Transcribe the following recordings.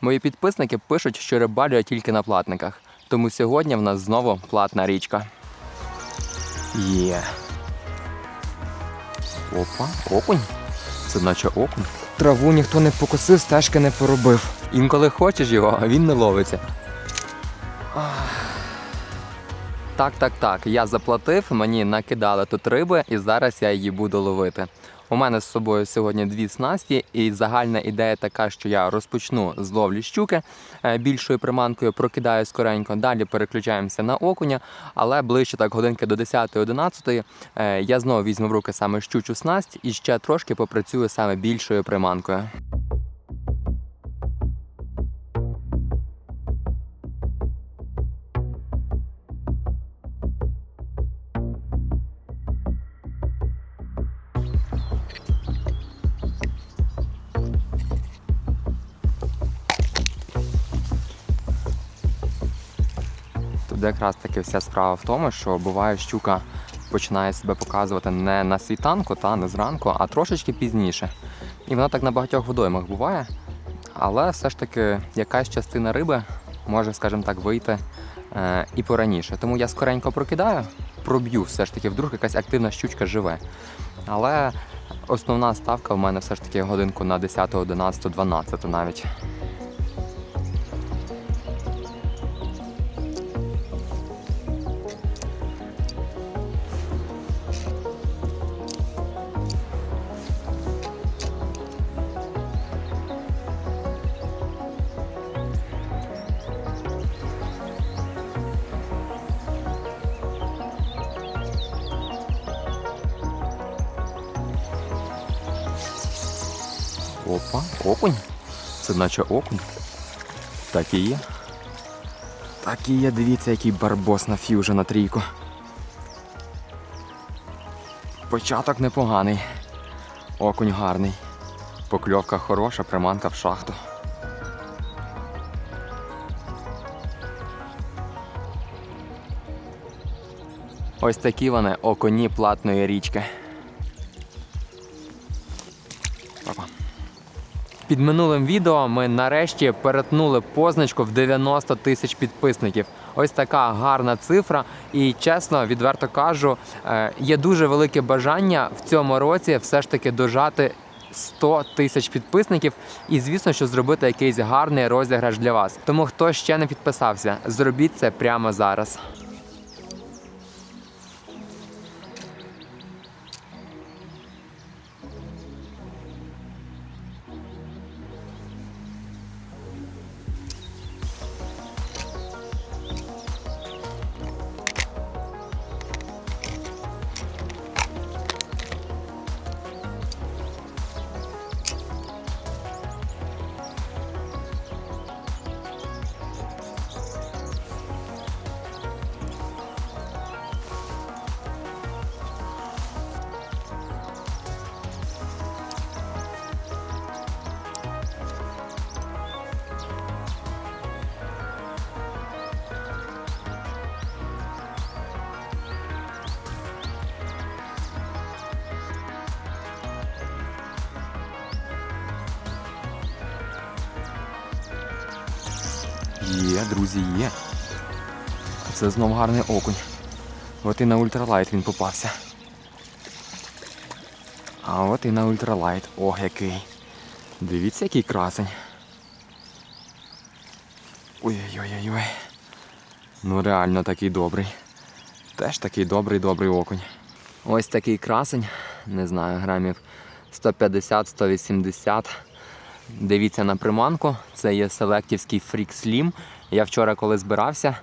Мої підписники пишуть, що рибалю я тільки на платниках. Тому сьогодні в нас знову платна річка. Є. Опа, окунь. Це наче окунь. Траву ніхто не покосив, стежки не поробив. Інколи хочеш його, а він не ловиться. Так, так, так. Я заплатив, мені накидали тут риби, і зараз я її буду ловити. У мене з собою сьогодні дві снасті, і загальна ідея така, що я розпочну з ловлі щуки е, більшою приманкою, прокидаю скоренько, далі переключаємося на окуня, але ближче так годинки до 10-11 е, я знову візьму в руки саме щучу снасть і ще трошки попрацюю саме більшою приманкою. Якраз таки вся справа в тому, що буває щука починає себе показувати не на світанку, та не зранку, а трошечки пізніше. І вона так на багатьох водоймах буває. Але все ж таки якась частина риби може, скажімо так, вийти е, і пораніше. Тому я скоренько прокидаю, проб'ю все ж таки, вдруг якась активна щучка живе. Але основна ставка в мене все ж таки годинку на 10, 11, 12 навіть. Наче окунь. Так і є. Так і є, дивіться, який барбос на ф'южа трійку. Початок непоганий. Окунь гарний. Покльовка хороша, приманка в шахту. Ось такі вони окуні платної річки. Під минулим відео ми нарешті перетнули позначку в 90 тисяч підписників. Ось така гарна цифра. І чесно, відверто кажу, е, є дуже велике бажання в цьому році все ж таки дожати 100 тисяч підписників. І звісно, що зробити якийсь гарний розіграш для вас. Тому хто ще не підписався, зробіть це прямо зараз. Є, друзі, є. Це знов гарний окунь. От і на ультралайт він попався. А от і на ультралайт. Ох, який. Дивіться, який красень. Ой-ой-ой-ой. Ну реально такий добрий. Теж такий добрий добрий окунь. Ось такий красень, не знаю, грамів 150-180. Дивіться на приманку, це є селектівський Freak Slim. Я вчора, коли збирався,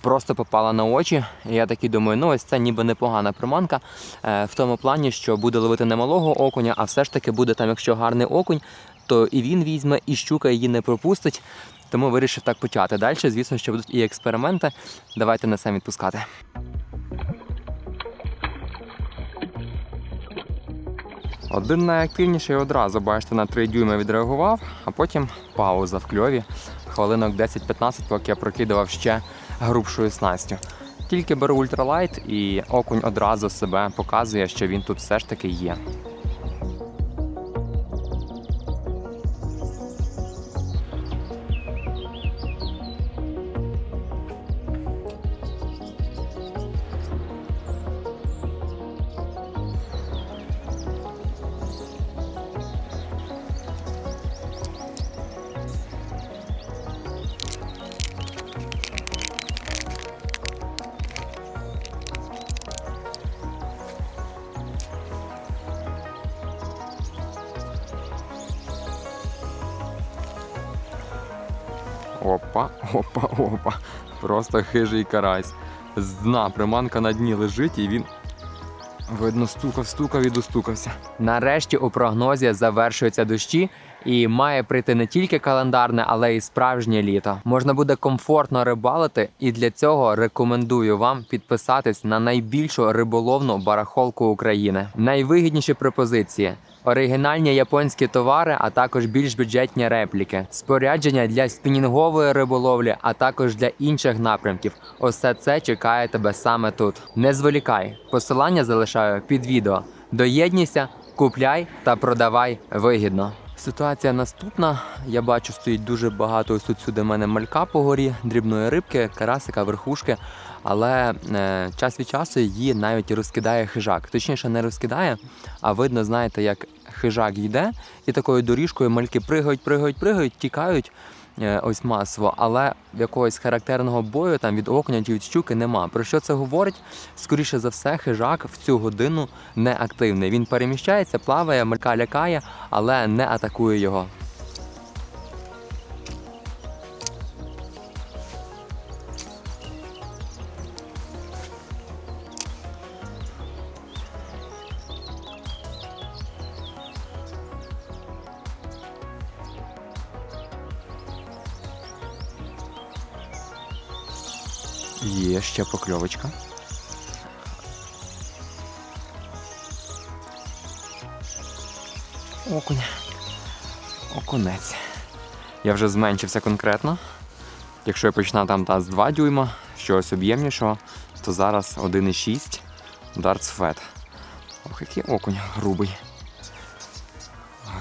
просто попала на очі. Я такий думаю, ну ось це ніби непогана приманка. е, В тому плані, що буде ловити не малого окуня, а все ж таки буде там, якщо гарний окунь, то і він візьме, і щука її не пропустить. Тому вирішив так почати. Далі, звісно, що будуть і експерименти. Давайте не самі відпускати. Один найактивніший одразу, бачите, на 3 дюйми відреагував, а потім пауза в кльові. Хвилинок 10-15, поки я прокидував ще грубшою снастю. Тільки беру ультралайт і окунь одразу себе показує, що він тут все ж таки є. Опа, опа, опа. Просто хижий карась. З дна приманка на дні лежить і він. Видно, стукав, стукав і достукався. Нарешті у прогнозі завершуються дощі, і має прийти не тільки календарне, але й справжнє літо. Можна буде комфортно рибалити, і для цього рекомендую вам підписатись на найбільшу риболовну барахолку України. Найвигідніші пропозиції. Оригінальні японські товари, а також більш бюджетні репліки, спорядження для спінінгової риболовлі, а також для інших напрямків. Усе це чекає тебе саме тут. Не зволікай, посилання залишаю під відео. Доєднуйся, купляй та продавай вигідно. Ситуація наступна. Я бачу, стоїть дуже багато ось тут сюди мене малька по горі, дрібної рибки, карасика, верхушки. Але е, час від часу її навіть розкидає хижак. Точніше, не розкидає, а видно, знаєте, як хижак йде, і такою доріжкою мальки пригають, пригають, пригають, тікають е, ось масово, але якогось характерного бою там від окуня чи від щуки нема. Про що це говорить? Скоріше за все, хижак в цю годину не активний. Він переміщається, плаває, малька лякає, але не атакує його. Є ще покльовочка. Окунь. Окунець. Я вже зменшився конкретно. Якщо я починав там та з 2 дюйма, щось об'ємнішого, то зараз 1,6 Darts Fat. Ох, який окунь грубий.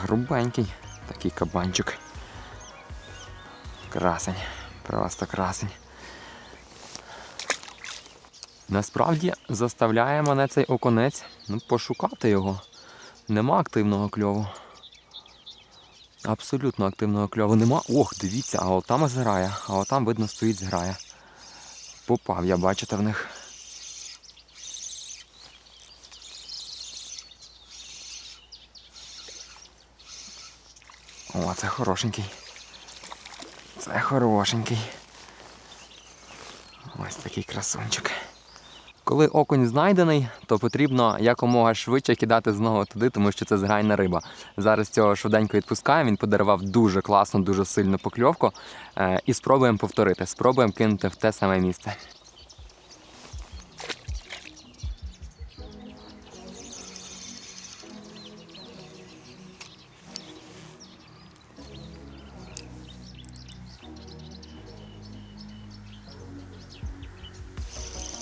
Грубенький такий кабанчик. Красень. Просто красень. Насправді заставляє мене цей оконець ну, пошукати його. Нема активного кльову. Абсолютно активного кльову нема. Ох, дивіться, а от там зграє, а от там, видно, стоїть зграя. Попав, я бачите в них. О, це хорошенький. Це хорошенький. Ось такий красунчик. Коли окунь знайдений, то потрібно якомога швидше кидати знову туди, тому що це зграйна риба. Зараз цього швиденько відпускаємо. Він подарував дуже класну, дуже сильну покльовку. Е, і спробуємо повторити. Спробуємо кинути в те саме місце.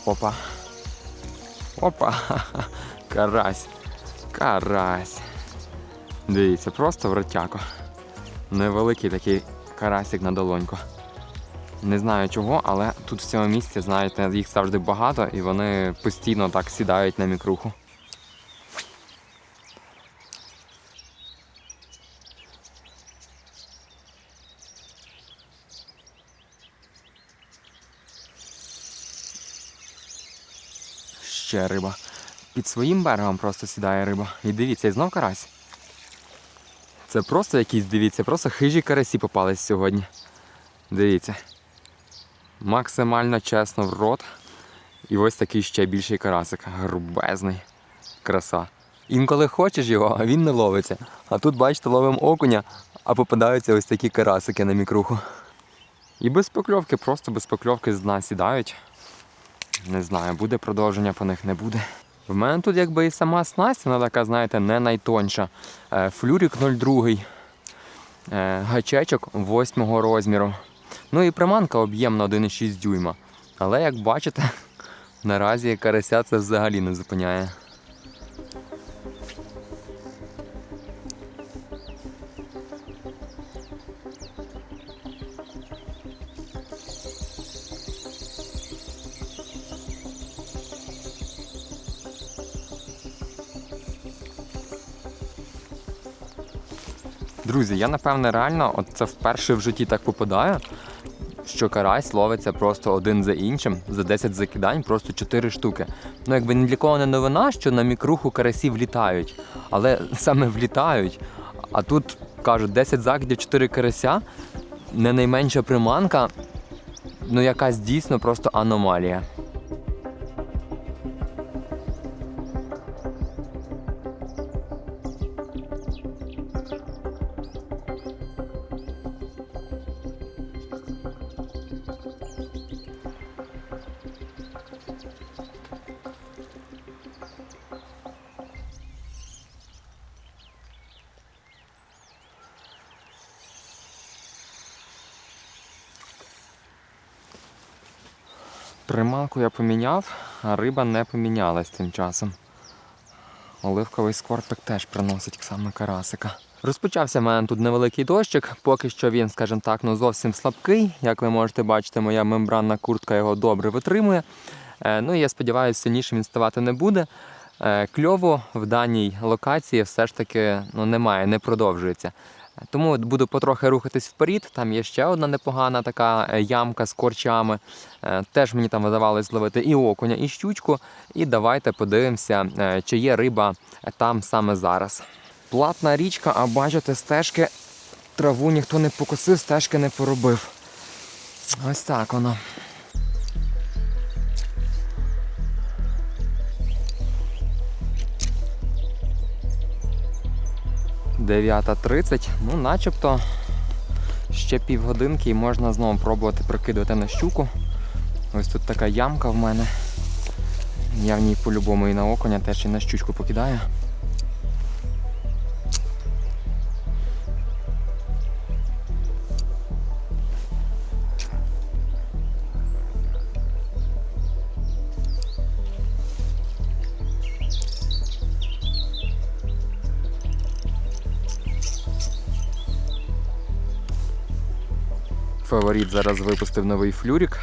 Опа. Опа! Карась. Карась. Дивіться, просто вратяко. Невеликий такий карасик на долоньку. Не знаю чого, але тут в цьому місці, знаєте, їх завжди багато і вони постійно так сідають на мікруху. Ще риба. Під своїм берегом просто сідає риба. І дивіться, і знов карась. Це просто якісь, дивіться, просто хижі карасі попались сьогодні. Дивіться. Максимально чесно в рот. І ось такий ще більший карасик. Грубезний. Краса. Інколи хочеш його, а він не ловиться. А тут, бачите, ловимо окуня, а попадаються ось такі карасики на мікруху. І без покльовки, просто без покльовки з дна сідають. Не знаю, буде продовження по них, не буде. В мене тут якби і сама снасть, вона така, знаєте, не найтонша. Е, Флюрік 02, е, гачечок 8 розміру. Ну і приманка об'ємна 1,6 дюйма. Але як бачите, наразі карася це взагалі не зупиняє. Друзі, я напевне реально от це вперше в житті так попадаю, що карась ловиться просто один за іншим, за 10 закидань, просто 4 штуки. Ну, якби ні для кого не новина, що на мікруху карасі влітають, але саме влітають. А тут кажуть, 10 закидів, 4 карася. не найменша приманка, ну якась дійсно просто аномалія. Приманку я поміняв, а риба не помінялась тим часом. Оливковий скорпик теж приносить саме карасика. Розпочався в мене тут невеликий дощик, поки що він, скажімо так, ну зовсім слабкий. Як ви можете бачити, моя мембранна куртка його добре витримує. Е, Ну і я сподіваюся, сильнішим він ставати не буде. Е, Кльово в даній локації все ж таки ну, немає, не продовжується. Тому буду потрохи рухатись вперед. Там є ще одна непогана така е, ямка з корчами. Е, Теж мені там видавалось зловити і окуня, і щучку. І давайте подивимося, е, чи є риба там саме зараз. Платна річка, а бачите, стежки траву ніхто не покосив, стежки не поробив. Ось так воно. – 9.30, ну начебто ще півгодинки і можна знову пробувати прикидувати на щуку. Ось тут така ямка в мене. Я в ній по-любому і на оконя, теж і на щучку покидаю. Фаворит зараз випустив новий флюрік.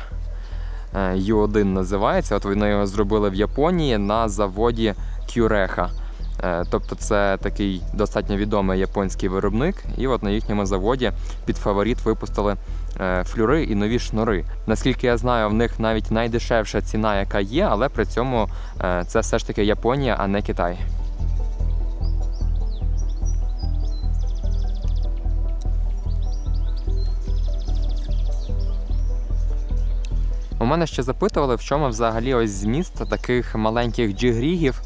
Е, U1 називається. От вони його зробили в Японії на заводі Кюреха. Е, Тобто це такий достатньо відомий японський виробник. І от на їхньому заводі під фаворит випустили е, флюри і нові шнури. Наскільки я знаю, в них навіть найдешевша ціна, яка є, але при цьому е, це все ж таки Японія, а не Китай. У мене ще запитували, в чому взагалі ось зміст таких маленьких джигрігів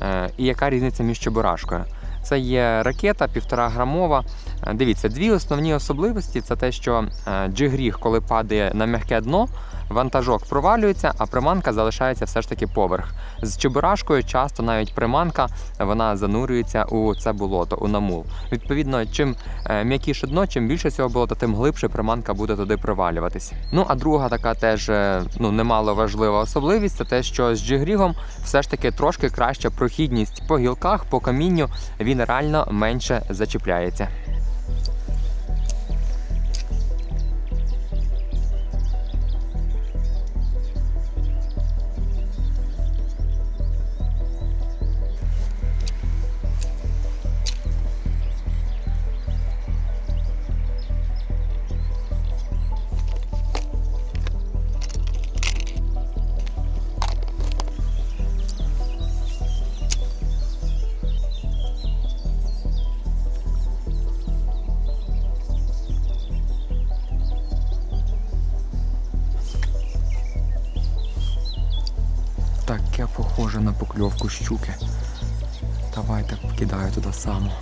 е, і яка різниця між чебурашкою. Це є ракета півтора грамова. Дивіться, дві основні особливості це те, що е, джигріг, коли падає на м'яке дно, вантажок провалюється, а приманка залишається все ж таки поверх. З чебурашкою часто навіть приманка вона занурюється у це болото, у намул. Відповідно, чим е, м'якіше дно, чим більше цього болота, тим глибше приманка буде туди провалюватись. Ну а друга така теж е, ну немало важлива особливість це те, що з джигрігом все ж таки трошки краща прохідність по гілках, по камінню він реально менше зачіпляється. Покльовку щуки. Давайте кидаю туди само.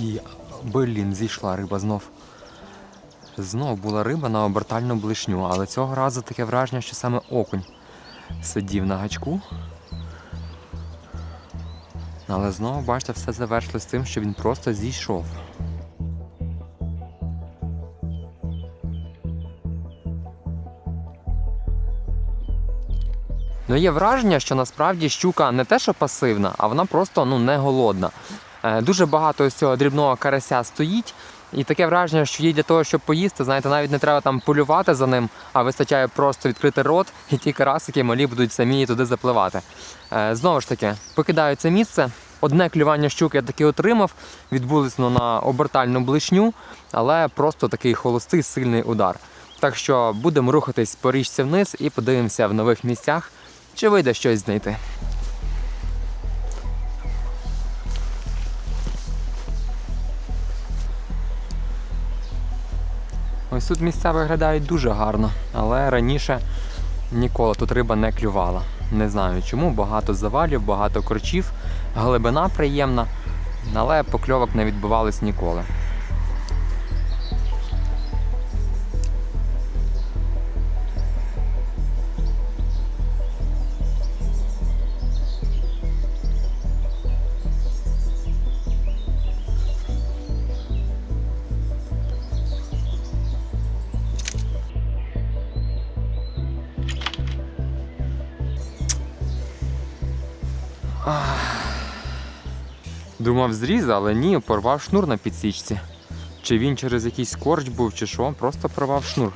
І блін, зійшла риба знов. Знов була риба на обертальну блишню, але цього разу таке враження, що саме окунь сидів на гачку. Але знову, бачите, все завершилось тим, що він просто зійшов. Ну, є враження, що насправді щука не те, що пасивна, а вона просто ну, не голодна. Е, Дуже багато ось цього дрібного карася стоїть. І таке враження, що їй для того, щоб поїсти, знаєте, навіть не треба там полювати за ним, а вистачає просто відкрити рот, і ті карасики малі будуть самі туди запливати. Е, знову ж таки, покидаю це місце. Одне клювання щуки я таки отримав, відбулось воно на обертальну блишню, але просто такий холостий сильний удар. Так що будемо рухатись по річці вниз і подивимося в нових місцях, чи вийде щось знайти. Ось тут місця виглядають дуже гарно, але раніше ніколи тут риба не клювала. Не знаю чому, багато завалів, багато корчів, глибина приємна, але покльовок не відбувалось ніколи. Думав, зріз, але ні, порвав шнур на підсічці. Чи він через якийсь корч був, чи що, просто порвав шнур.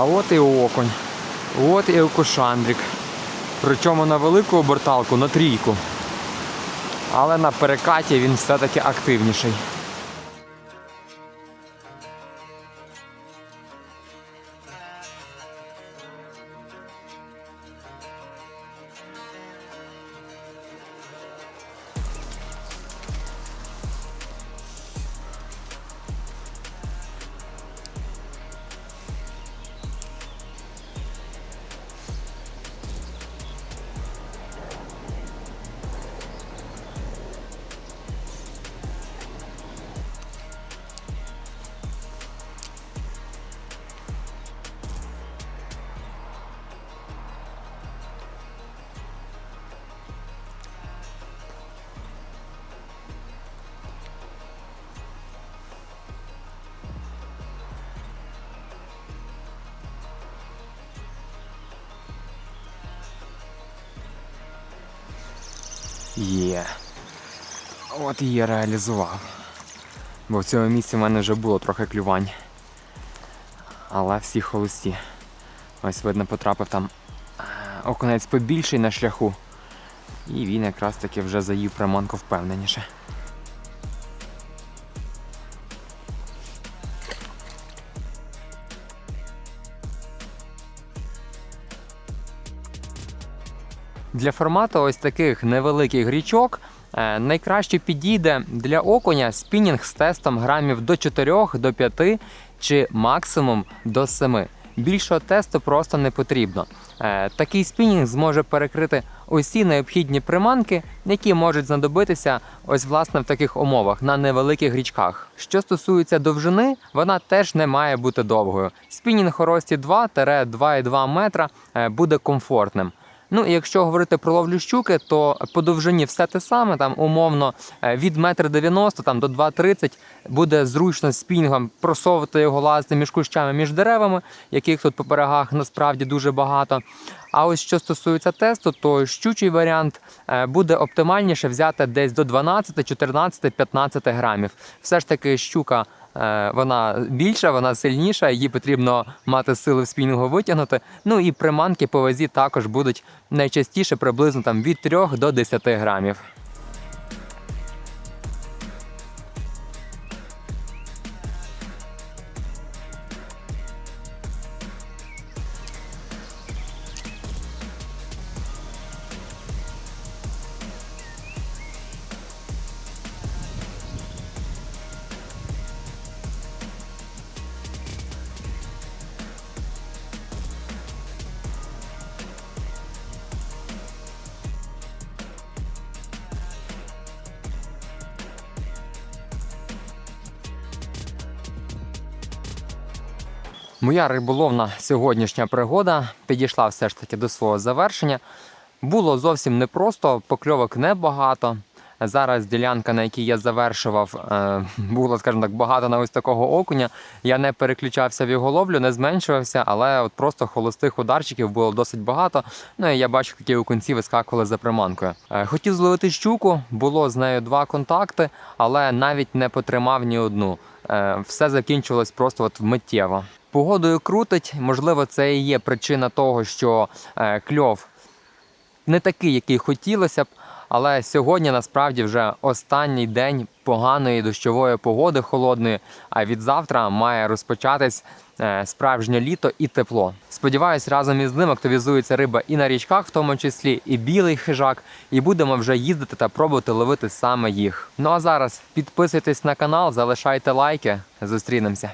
А от і окунь. От і окушандрик. Причому на велику оберталку, на трійку. Але на перекаті він все-таки активніший. Є. От її реалізував. Бо в цьому місці в мене вже було трохи клювань. Але всі холості. Ось видно, потрапив там оконець окунець побільший на шляху. І він якраз таки вже заїв приманку впевненіше. Для формату ось таких невеликих річок е, найкраще підійде для окуня спінінг з тестом грамів до 4 до 5 чи максимум до 7. Більшого тесту просто не потрібно. Е, Такий спінінг зможе перекрити усі необхідні приманки, які можуть знадобитися ось власне в таких умовах на невеликих річках. Що стосується довжини, вона теж не має бути довгою. Спінінг у рості 2-2,2 метра е, буде комфортним. Ну якщо говорити про ловлю щуки, то по довжині все те саме, там умовно е, від 1,90 там до 2,30 буде зручно спінгом просовувати його лазити між кущами між деревами, яких тут по берегах насправді дуже багато. А ось що стосується тесту, то щучий варіант е, буде оптимальніше взяти десь до 12, 14, 15 грамів. Все ж таки щука. Е, Вона більша, вона сильніша, її потрібно мати сили в спінінгу витягнути. Ну і приманки по вазі також будуть найчастіше приблизно там від 3 до 10 грамів. Моя риболовна сьогоднішня пригода підійшла все ж таки до свого завершення. Було зовсім непросто, покльовок небагато. Зараз ділянка, на якій я завершував, е, було, скажімо так, багато на ось такого окуня. Я не переключався в його ловлю, не зменшувався, але от просто холостих ударчиків було досить багато. Ну і я бачу, такі окунці вискакували за приманкою. Е, Хотів зловити щуку, було з нею два контакти, але навіть не потримав ні одну. Е, Все закінчилось просто от миттєво. Погодою крутить, можливо, це і є причина того, що е, кльов не такий, який хотілося б. Але сьогодні насправді вже останній день поганої дощової погоди холодної. А від завтра має розпочатись е, справжнє літо і тепло. Сподіваюсь, разом із ним активізується риба і на річках, в тому числі, і білий хижак. І будемо вже їздити та пробувати ловити саме їх. Ну а зараз підписуйтесь на канал, залишайте лайки. Зустрінемося.